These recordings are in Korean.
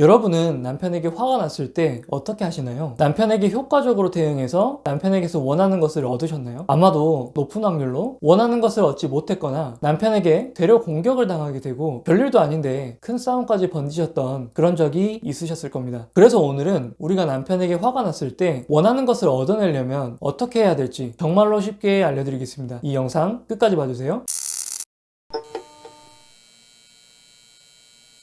여러분은 남편에게 화가 났을 때 어떻게 하시나요? 남편에게 효과적으로 대응해서 남편에게서 원하는 것을 얻으셨나요? 아마도 높은 확률로 원하는 것을 얻지 못했거나 남편에게 되려 공격을 당하게 되고 별일도 아닌데 큰 싸움까지 번지셨던 그런 적이 있으셨을 겁니다. 그래서 오늘은 우리가 남편에게 화가 났을 때 원하는 것을 얻어내려면 어떻게 해야 될지 정말로 쉽게 알려드리겠습니다. 이 영상 끝까지 봐주세요.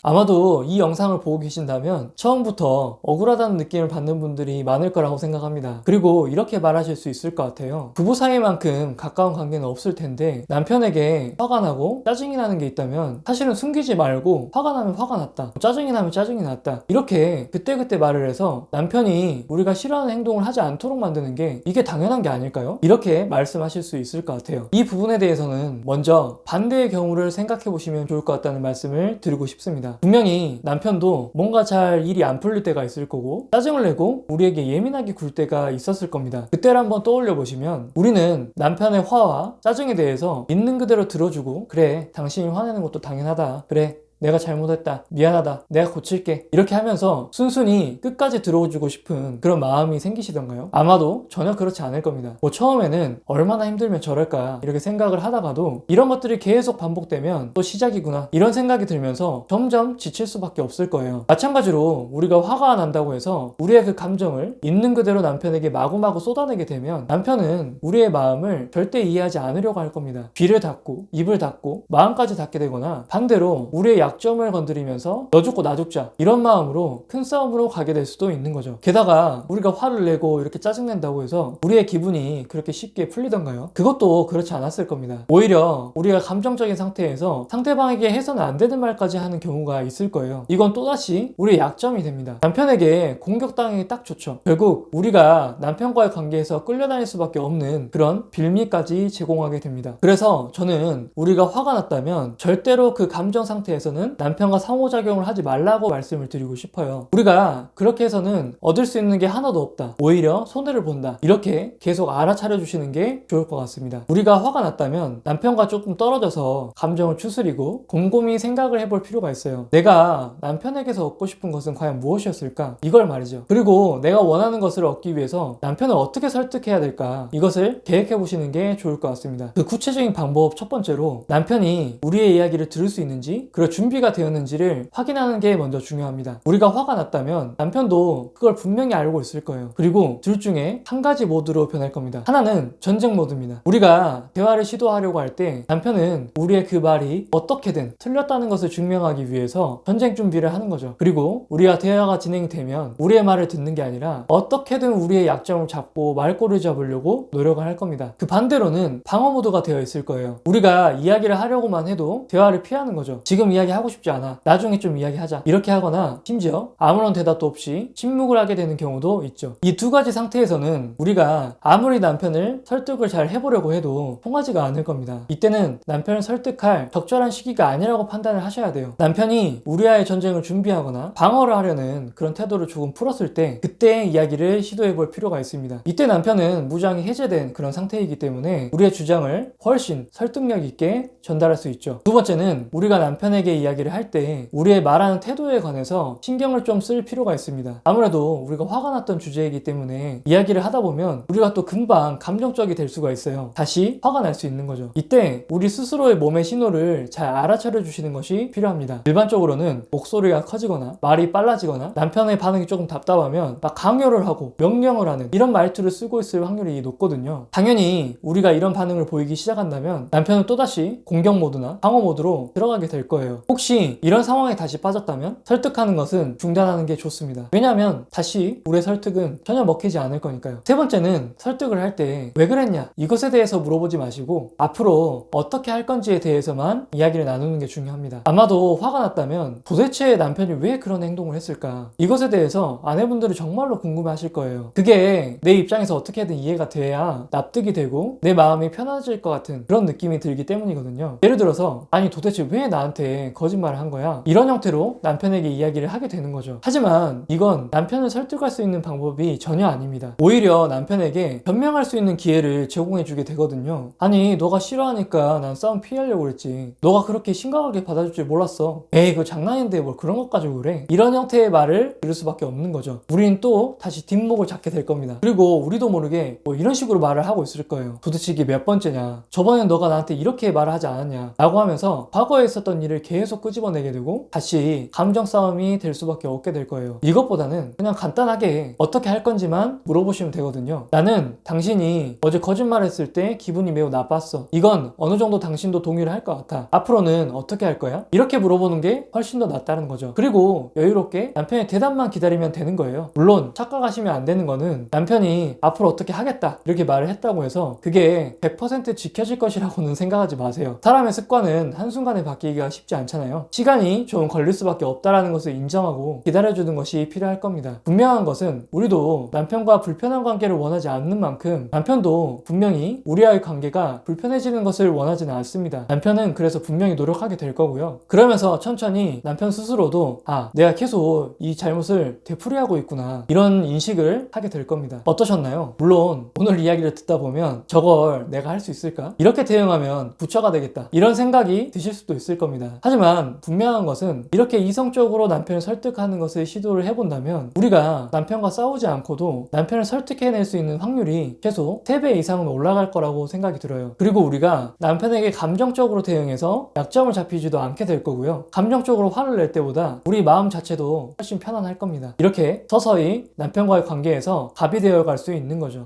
아마도 이 영상을 보고 계신다면 처음부터 억울하다는 느낌을 받는 분들이 많을 거라고 생각합니다. 그리고 이렇게 말하실 수 있을 것 같아요. 부부 사이만큼 가까운 관계는 없을 텐데 남편에게 화가 나고 짜증이 나는 게 있다면 사실은 숨기지 말고 화가 나면 화가 났다. 짜증이 나면 짜증이 났다. 이렇게 그때그때 말을 해서 남편이 우리가 싫어하는 행동을 하지 않도록 만드는 게 이게 당연한 게 아닐까요? 이렇게 말씀하실 수 있을 것 같아요. 이 부분에 대해서는 먼저 반대의 경우를 생각해 보시면 좋을 것 같다는 말씀을 드리고 싶습니다. 분명히 남편도 뭔가 잘 일이 안 풀릴 때가 있을 거고 짜증을 내고 우리에게 예민하게 굴 때가 있었을 겁니다. 그때를 한번 떠올려 보시면 우리는 남편의 화와 짜증에 대해서 있는 그대로 들어주고 그래 당신이 화내는 것도 당연하다 그래 내가 잘못했다. 미안하다. 내가 고칠게. 이렇게 하면서 순순히 끝까지 들어주고 싶은 그런 마음이 생기시던가요? 아마도 전혀 그렇지 않을 겁니다. 뭐 처음에는 얼마나 힘들면 저럴까 이렇게 생각을 하다가도 이런 것들이 계속 반복되면 또 시작이구나 이런 생각이 들면서 점점 지칠 수밖에 없을 거예요. 마찬가지로 우리가 화가 난다고 해서 우리의 그 감정을 있는 그대로 남편에게 마구마구 쏟아내게 되면 남편은 우리의 마음을 절대 이해하지 않으려고 할 겁니다. 귀를 닫고 입을 닫고 마음까지 닫게 되거나 반대로 우리의 약 점을 건드리면서 너 죽고 나 죽자 이런 마음으로 큰 싸움으로 가게 될 수도 있는 거죠. 게다가 우리가 화를 내고 이렇게 짜증낸다고 해서 우리의 기분이 그렇게 쉽게 풀리던가요? 그것도 그렇지 않았을 겁니다. 오히려 우리가 감정적인 상태에서 상대방에게 해서는 안 되는 말까지 하는 경우가 있을 거예요. 이건 또다시 우리의 약점이 됩니다. 남편에게 공격당하기 딱 좋죠. 결국 우리가 남편과의 관계에서 끌려다닐 수밖에 없는 그런 빌미까지 제공하게 됩니다. 그래서 저는 우리가 화가 났다면 절대로 그 감정 상태에서는 남편과 상호작용을 하지 말라고 말씀을 드리고 싶어요. 우리가 그렇게 해서는 얻을 수 있는 게 하나도 없다. 오히려 손해를 본다. 이렇게 계속 알아차려 주시는 게 좋을 것 같습니다. 우리가 화가 났다면 남편과 조금 떨어져서 감정을 추스리고 곰곰이 생각을 해볼 필요가 있어요. 내가 남편에게서 얻고 싶은 것은 과연 무엇이었을까? 이걸 말이죠. 그리고 내가 원하는 것을 얻기 위해서 남편을 어떻게 설득해야 될까? 이것을 계획해 보시는 게 좋을 것 같습니다. 그 구체적인 방법 첫 번째로 남편이 우리의 이야기를 들을 수 있는지 그리고 준비가 되었는지를 확인하는 게 먼저 중요합니다. 우리가 화가 났다면 남편도 그걸 분명히 알고 있을 거예요. 그리고 둘 중에 한 가지 모드로 변할 겁니다. 하나는 전쟁 모드입니다. 우리가 대화를 시도하려고 할 때 남편은 우리의 그 말이 어떻게든 틀렸다는 것을 증명하기 위해서 전쟁 준비를 하는 거죠. 그리고 우리가 대화가 진행이 되면 우리의 말을 듣는 게 아니라 어떻게든 우리의 약점을 잡고 말꼬를 잡으려고 노력을 할 겁니다. 그 반대로는 방어 모드가 되어 있을 거예요. 우리가 이야기를 하려고만 해도 대화를 피하는 거죠. 지금 이야기하고 싶지 않아. 나중에 좀 이야기하자. 이렇게 하거나 심지어 아무런 대답도 없이 침묵을 하게 되는 경우도 있죠. 이 두 가지 상태에서는 우리가 아무리 남편을 설득을 잘 해보려고 해도 통하지가 않을 겁니다. 이때는 남편을 설득할 적절한 시기가 아니라고 판단을 하셔야 돼요. 남편이 우리와의 전쟁을 준비하거나 방어를 하려는 그런 태도를 조금 풀었을 때 그때 이야기를 시도해 볼 필요가 있습니다. 이때 남편은 무장이 해제된 그런 상태이기 때문에 우리의 주장을 훨씬 설득력 있게 전달할 수 있죠. 두 번째는 우리가 남편에게 이야기를 할 때 우리의 말하는 태도에 관해서 신경을 좀 쓸 필요가 있습니다. 아무래도 우리가 화가 났던 주제이기 때문에 이야기를 하다 보면 우리가 또 금방 감정적이 될 수가 있어요. 다시 화가 날 수 있는 거죠. 이때 우리 스스로의 몸의 신호를 잘 알아차려 주시는 것이 필요합니다. 일반적으로는 목소리가 커지거나 말이 빨라지거나 남편의 반응이 조금 답답하면 막 강요를 하고 명령을 하는 이런 말투를 쓰고 있을 확률이 높거든요. 당연히 우리가 이런 반응을 보이기 시작한다면 남편은 또다시 공격 모드나 방어 모드로 들어가게 될 거예요. 혹시 이런 상황에 다시 빠졌다면 설득하는 것은 중단하는 게 좋습니다. 왜냐하면 다시 우리의 설득은 전혀 먹히지 않을 거니까요. 세 번째는 설득을 할 때 왜 그랬냐 이것에 대해서 물어보지 마시고 앞으로 어떻게 할 건지에 대해서만 이야기를 나누는 게 중요합니다. 아마도 화가 났다면 도대체 남편이 왜 그런 행동을 했을까 이것에 대해서 아내분들이 정말로 궁금해하실 거예요. 그게 내 입장에서 어떻게든 이해가 돼야 납득이 되고 내 마음이 편해질 것 같은 그런 느낌이 들기 때문이거든요. 예를 들어서 아니 도대체 왜 나한테 거짓 거짓말을 한 거야. 이런 형태로 남편에게 이야기를 하게 되는 거죠. 하지만 이건 남편을 설득할 수 있는 방법이 전혀 아닙니다. 오히려 남편에게 변명할 수 있는 기회를 제공해주게 되거든요. 아니, 너가 싫어하니까 난 싸움 피하려고 그랬지. 너가 그렇게 심각하게 받아줄 줄 몰랐어. 에이, 그거 장난인데 뭘 그런 것 가지고 그래. 이런 형태의 말을 들을 수밖에 없는 거죠. 우린 또 다시 뒷목을 잡게 될 겁니다. 그리고 우리도 모르게 뭐 이런 식으로 말을 하고 있을 거예요. 도대체 이게 몇 번째냐. 저번엔 너가 나한테 이렇게 말을 하지 않았냐. 라고 하면서 과거에 있었던 일을 계속 끄집어내게 되고 다시 감정 싸움이 될 수밖에 없게 될 거예요. 이것보다는 그냥 간단하게 어떻게 할 건지만 물어보시면 되거든요. 나는 당신이 어제 거짓말했을 때 기분이 매우 나빴어. 이건 어느 정도 당신도 동의를 할 것 같아. 앞으로는 어떻게 할 거야? 이렇게 물어보는 게 훨씬 더 낫다는 거죠. 그리고 여유롭게 남편의 대답만 기다리면 되는 거예요. 물론 착각하시면 안 되는 거는 남편이 앞으로 어떻게 하겠다 이렇게 말을 했다고 해서 그게 100% 지켜질 것이라고는 생각하지 마세요. 사람의 습관은 한순간에 바뀌기가 쉽지 않잖아요. 시간이 좀 걸릴 수밖에 없다라는 것을 인정하고 기다려주는 것이 필요할 겁니다. 분명한 것은 우리도 남편과 불편한 관계를 원하지 않는 만큼 남편도 분명히 우리와의 관계가 불편해지는 것을 원하지는 않습니다. 남편은 그래서 분명히 노력하게 될 거고요. 그러면서 천천히 남편 스스로도 아, 내가 계속 이 잘못을 되풀이하고 있구나. 이런 인식을 하게 될 겁니다. 어떠셨나요? 물론 오늘 이야기를 듣다 보면 저걸 내가 할 수 있을까? 이렇게 대응하면 부처가 되겠다. 이런 생각이 드실 수도 있을 겁니다. 하지만 분명한 것은 이렇게 이성적으로 남편을 설득하는 것을 시도를 해본다면 우리가 남편과 싸우지 않고도 남편을 설득해낼 수 있는 확률이 최소 3배 이상은 올라갈 거라고 생각이 들어요. 그리고 우리가 남편에게 감정적으로 대응해서 약점을 잡히지도 않게 될 거고요. 감정적으로 화를 낼 때보다 우리 마음 자체도 훨씬 편안할 겁니다. 이렇게 서서히 남편과의 관계에서 갑이 되어 갈 수 있는 거죠.